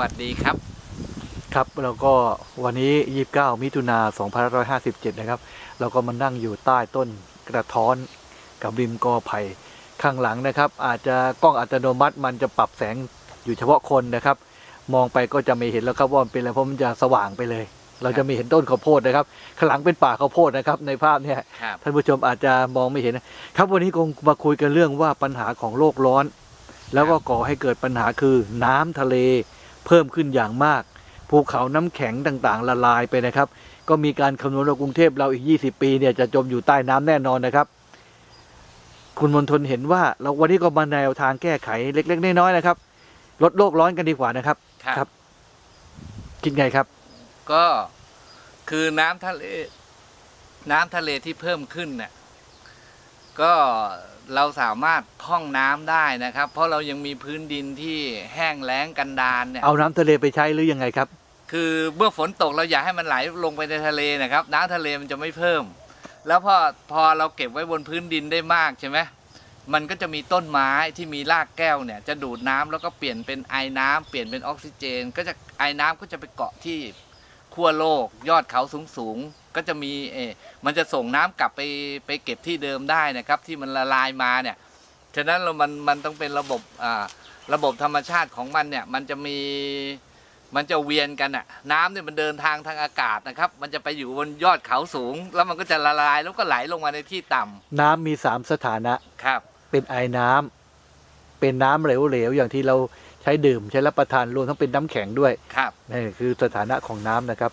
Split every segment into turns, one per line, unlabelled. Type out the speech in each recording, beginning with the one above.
วัสดีครับ
ครับแล้วก็วันนี้ 29 มิถุนา2557 นะครับ เราก็มานั่งอยู่ใต้ต้นกระท้อนกับริมกอไผ่ข้างหลังนะครับ อาจจะกล้องอัตโนมัติมันจะปรับแสงอยู่เฉพาะคนนะครับ มองไปก็จะไม่เห็นแล้วครับว่ามันเป็นอะไรเพราะมันจะสว่างไปเลย เราจะไม่เห็นต้นข้าวโพดนะครับข้างหลังเป็นป่าข้าวโพดนะครับ ในภาพเนี่ย
ครับ
ท่านผู้ชมอาจจะมองไม่เห็นนะครับวันนี้คงมาคุยกันเรื่องว่าปัญหาของโลกร้อน แล้วก็ก่อให้เกิดปัญหาคือน้ำทะเล เพิ่มขึ้นอย่างมาก ภูเขาน้ำแข็งต่างๆ ละลายไปนะครับ ก็มีการคำนวณว่ากรุงเทพเราอีก 20 ปีเนี่ยจะจมอยู่ใต้น้ำแน่นอนนะครับ คุณมนทนเห็นว่าเราวันนี้ก็มาแนวทางแก้ไขเล็ก ๆ น้อยๆนะครับ ลดโลกร้อนกันดีกว่านะครับ
ครับ
คิดไงครับ
ก็คือน้ำทะเลน้ำทะเลที่เพิ่มขึ้นเนี่ยก็ เราสามารถพร่องน้ำได้นะครับ เพราะเรายังมีพื้นดินที่แห้งแล้งกันดารเนี่ย
เอาน้ำทะเลไปใช้หรือยังไงครับ
คือเมื่อฝนตกเราอยากให้มันไหลลงไปในทะเลนะครับ น้ำทะเลมันจะไม่เพิ่ม แล้วพอพอเราเก็บไว้บนพื้นดินได้มากใช่ไหมมันก็จะมีต้นไม้ที่มีรากแก้วเนี่ย จะดูดน้ำแล้วก็เปลี่ยนเป็นไอน้ำเปลี่ยนเป็นออกซิเจน ก็จะไอน้ำก็จะไปเกาะที่ ขั้วโลก ยอดเขาสูงสูงๆก็จะมีเออมันจะส่งน้ำกลับไปไปเก็บที่เดิมได้นะครับ ที่มันละลายมาเนี่ยฉะนั้นเรามันมันต้องเป็นระบบอ่าระบบธรรมชาติของมันเนี่ยมันจะมีมันจะเวียนกันอะน้ำเนี่ยมันเดินทางทางอากาศนะครับ มันจะไปอยู่บนยอดเขาสูง แล้วมันก็จะละลายแล้วก็ไหลลงมาในที่ต่ำ
น้ำมีสามสถานะ
ครับ
เป็นไอน้ำ เป็นน้ำเหลวๆอย่างที่เราใช้ดื่มใช้รับประทานรวมทั้งเป็นน้ำแข็งด้วย
ครับ
นี่คือสถานะของน้ำนะครับ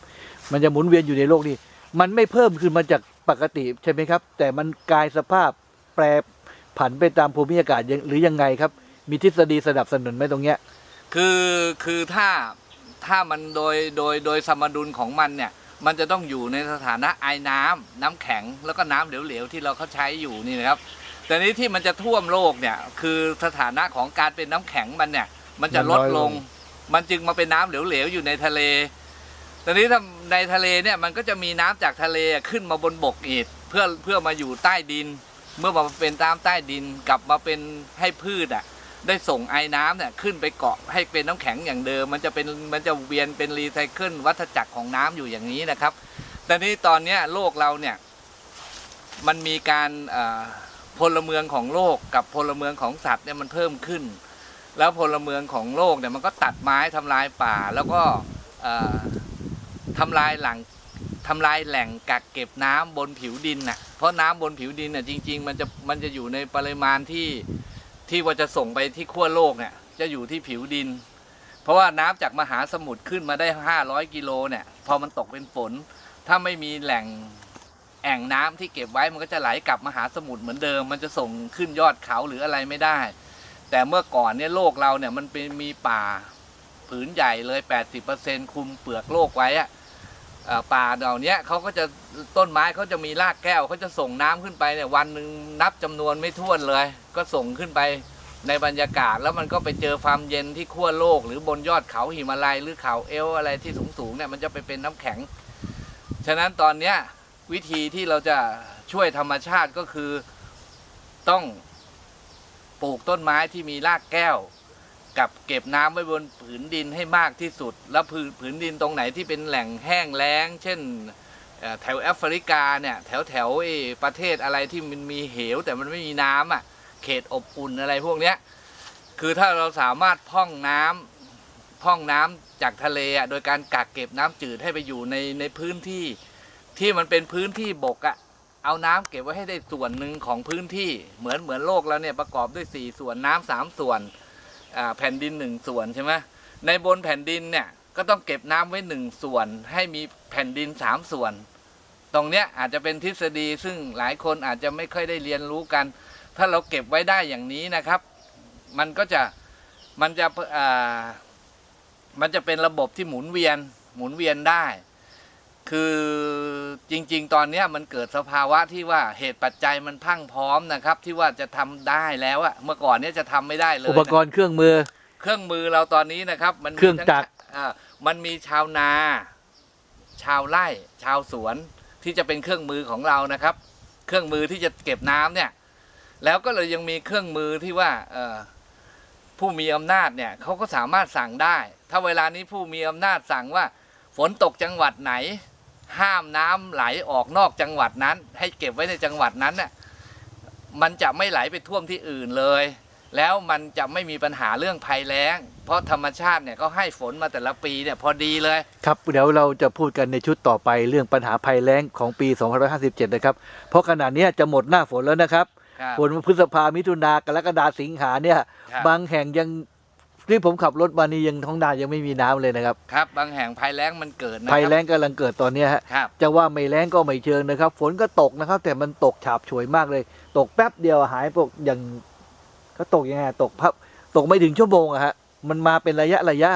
มันจะหมุนเวียนอยู่ในโลกนี้ มันไม่เพิ่มขึ้นมาจากปกติใช่ไหมครับ แต่มันกลายสภาพแปรผันไปตามภูมิอากาศยังหรือยังไงครับ มีทฤษฎีสนับสนุนไหมตรงเนี้ย
คือคือถ้าถ้ามันโดยโดยโดยสมดุลของมันเนี่ยมันจะต้องอยู่ในสถานะไอน้ำน้ำแข็งแล้วก็น้ำเหลวๆที่เราเขาใช้อยู่นี่นะครับ แต่นี้ที่มันจะท่วมโลกเนี่ย คือสถานะของการเป็นน้ำแข็งมันเนี่ย มันจะลดลง มันจึงมาเป็นน้ำเหลวๆอยู่ในทะเลตอนนี้ถ้าในทะเลเนี่ยมันก็จะมีน้ำจากทะเลขึ้นมาบนบกอีกเพื่อเพื่อมาอยู่ใต้ดิน เมื่อมาเป็นตามใต้ดินกลับมาเป็นให้พืชอะได้ส่งไอ้น้ำเนี่ยขึ้นไปเกาะให้เป็นน้ำแข็งอย่างเดิม มันจะเป็นมันจะเวียนเป็นรีไซเคิลวัฏจักรของน้ำอยู่อย่างนี้นะครับแต่นี้ตอนเนี้ยโลกเราเนี่ยมันมีการเอ่อ พลเมืองของโลกกับพลเมืองของสัตว์เนี่ยมันเพิ่มขึ้น แล้วพลเมืองของโลกเนี่ยมันก็ตัดไม้ทำลายป่า แล้วก็เอ่อทำลายหลังทำลายแหล่งกักเก็บน้ำบนผิวดินน่ะเพราะน้ำบนผิวดินน่ะจริง ๆ มันจะมันจะอยู่ในปริมาณที่ที่ว่าจะส่งไปที่ขั้วโลกเนี่ยจะอยู่ที่ผิวดิน เพราะว่าน้ำจากมหาสมุทรขึ้นมาได้ 500 กิโลเนี่ยพอมันตกเป็นฝน ถ้าไม่มีแหล่ง แอ่งน้ำที่เก็บไว้มันก็จะไหลกลับมหาสมุทรเหมือนเดิม มันจะส่งขึ้นยอดเขาหรืออะไรไม่ได้ แต่เมื่อก่อนเนี่ยโลกเราเนี่ยมันเป็นมีป่าผืนใหญ่เลย 80%คุมเปลือกโลกไว้อะป่าเหล่านี้เขาก็จะต้นไม้เขาจะมีรากแก้วเขาจะส่งน้ำขึ้นไปเนี่ยวันหนึ่งนับจำนวนไม่ถ้วนเลย ก็ส่งขึ้นไปในบรรยากาศแล้วมันก็ไปเจอความเย็นที่ขั้วโลก หรือบนยอดเขาหิมาลัยหรือเขาเอลอะไรที่สูงๆเนี่ยมันจะไปเป็นน้ำแข็ง ฉะนั้นตอนเนี้ย วิธีที่เราจะช่วยธรรมชาติก็คือต้องปลูกต้นไม้ที่มีรากแก้ว กับเก็บน้ำไว้บนผืนดินให้มากที่สุด แล้วผืนผืนดินตรงไหนที่เป็นแหล่งแห้งแล้ง เช่นแถวแอฟริกาเนี่ยแถวแถวประเทศอะไรที่มันมีเหว แต่มันไม่มีน้ำอะเขตอบอุ่นอะไรพวกเนี้ยคือถ้าเราสามารถพ่องน้ำพ่องน้ำจากทะเลอะโดยการกักเก็บน้ำจืดให้ไปอยู่ในในพื้นที่ ที่มันเป็นพื้นที่บกอะเอาน้ำเก็บไว้ให้ได้ส่วนหนึ่งของพื้นที่เหมือนเหมือนโลกเราเนี่ยประกอบด้วยสี่ส่วนน้ำสามส่วนแผ่นดินหนึ่งส่วนใช่ไหมในบนแผ่นดินเนี่ยก็ต้องเก็บน้ำไว้หนึ่งส่วน ให้มีแผ่นดินสามส่วน ตรงเนี้ยอาจจะเป็นทฤษฎีซึ่งหลายคนอาจจะไม่ค่อยได้เรียนรู้กัน ถ้าเราเก็บไว้ได้อย่างนี้นะครับ มันก็จะมันจะมันจะเป็นระบบที่หมุนเวียนหมุนเวียนได้ คือจริง ๆ ตอนเนี้ยมันเกิดสภาวะที่ว่าเหตุปัจจัยมันพรังพร้อมนะครับ ที่ว่าจะทำได้แล้วอะเมื่อก่อนเนี้ยจะทำไม่ได้เลย
อุปกรณ์เครื่องมือ
เครื่องมือเราตอนนี้นะครับ มันมี
เครื่องจักร
ทั้อ่ามันมีชาวนา ชาวไร่ ชาวสวนที่จะเป็นเครื่องมือของเรานะครับ เครื่องมือที่จะเก็บน้ำเนี่ย แล้วก็เลยยังมีเครื่องมือที่ว่าเอ่อผู้มีอำนาจเนี่ยเขาก็สามารถสั่งได้ ถ้าเวลานี้ผู้มีอำนาจสั่งว่า ฝนตกจังหวัดไหน ห้ามน้ำไหลออกนอกจังหวัดนั้น ให้เก็บไว้ในจังหวัดนั้นน่ะมันจะไม่ไหลไปท่วมที่อื่นเลย แล้วมันจะไม่มีปัญหาเรื่องภัยแล้ง เพราะธรรมชาติเนี่ยก็ให้ฝนมาแต่ละปีเนี่ยพอดีเลย
ครับเดี๋ยวเราจะพูดกันในชุดต่อไปเรื่องปัญหาภัยแล้งของปี 2557 นะครับ เพราะขณะเนี้ยจะหมดหน้าฝนแล้วนะครับ
ครับ
ฝนพฤษภามิถุนากรกฎาสิงหาเนี่ย
ครับ
บางแห่งยัง ที่ผมขับรถมานี่ยังท้องนายังไม่มีน้ำเลยนะครับ
ครับ บางแห่งภัยแล้งมันเกิดนะ
ภัย
ค
แล้
รับ
งกำลังเกิดตอนเนี้ยฮะ
ครับ
จะว่าไม่แล้งก็ไม่เชิงนะครับ ฝนก็ตกนะครับ แต่มันตกฉาบฉวยมากเลย ตกแป๊บเดียวหายตกอย่างก็ตกยังไงตกพับตกไม่ถึงชั่วโมงอะฮะมันมาเป็นระยะระยะ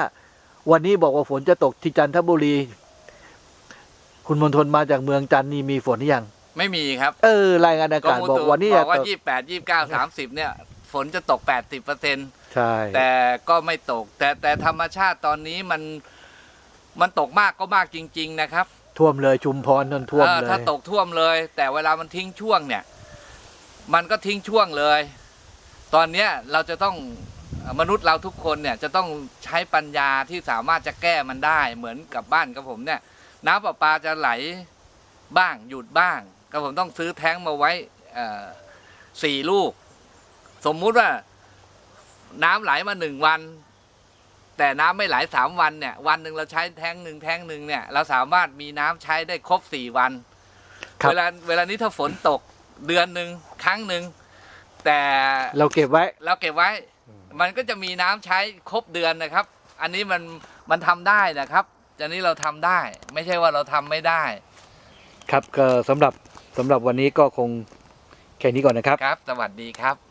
วันนี้บอกว่าฝนจะตกที่จันทบุรี คุณมนทนมาจากเมืองจันทร์นี่มีฝนหรือยัง
ไม่มีครับ
เออรายงานอากาศ
ม
บอก
ตุ
วันนี้
บ
จะ
อกว่า
ตก
ยี่แปดยี่เก้าสามสิบเนี่ย ฝนจะตกแปดสิบเปอร์เซ็นต์
ใช่
แต่ก็ไม่ตก แต่แต่ธรรมชาติตอนนี้มันมันตกมากก็มากจริง ๆ นะครับ
ท่วมเลยชุมพรนนท่วม
เออ
เลย
ถ้าตกท่วมเลย แต่เวลามันทิ้งช่วงเนี่ย มันก็ทิ้งช่วงเลย ตอนเนี้ยเราจะต้องมนุษย์เราทุกคนเนี่ยจะต้องใช้ปัญญาที่สามารถจะแก้มันได้ เหมือนกับบ้านกับผมเนี่ย น้ำประปาจะไหลบ้างหยุดบ้างก็ผมต้องซื้อแท้งมาไว้เอ่อสี่ลูก สมมุติว่า น้ำไหลมาหนึ่งวัน แต่น้ำไม่ไหลสามวันเนี่ย วันหนึ่งเราใช้แท้งหนึ่งแท้งหนึ่งเนี่ย เราสามารถมีน้ำใช้ได้ครบสี่วัน
ครับ
เวลาเวลานี้ถ้าฝนตกเดือนหนึ่งครั้งหนึ่งแต่
เราเก็บไว้
เราเก็บไว้ มันก็จะมีน้ำใช้ครบเดือนนะครับ อันนี้มันมันทำได้นะครับอันนี้เราทำได้ ไม่ใช่ว่าเราทำไม่ได้
ครับก็สำหรับสำหรับวันนี้ก็คงแค่นี้ก่อนนะครับ
ครับ สวัสดีครับ